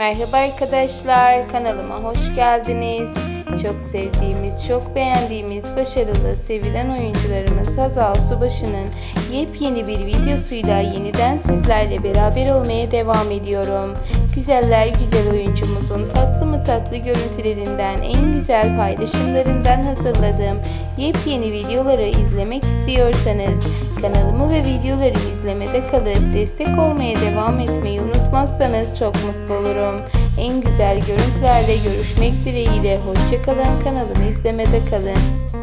Merhaba arkadaşlar, kanalıma hoş geldiniz. Çok sevdiğimiz, çok beğendiğimiz, başarılı, sevilen oyuncularımız Hazal Subaşı'nın yepyeni bir videosuyla yeniden sizlerle beraber olmaya devam ediyorum. Güzeller güzel oyuncumuzun tatlı görüntülerinden, en güzel paylaşımlarından hazırladığım yepyeni videoları izlemek istiyorsanız kanalımı ve videolarımı izlemede kalıp destek olmaya devam etmeyi unutmazsanız çok mutlu olurum. En güzel görüntülerle görüşmek dileğiyle hoşçakalın kanalımı izlemede kalın.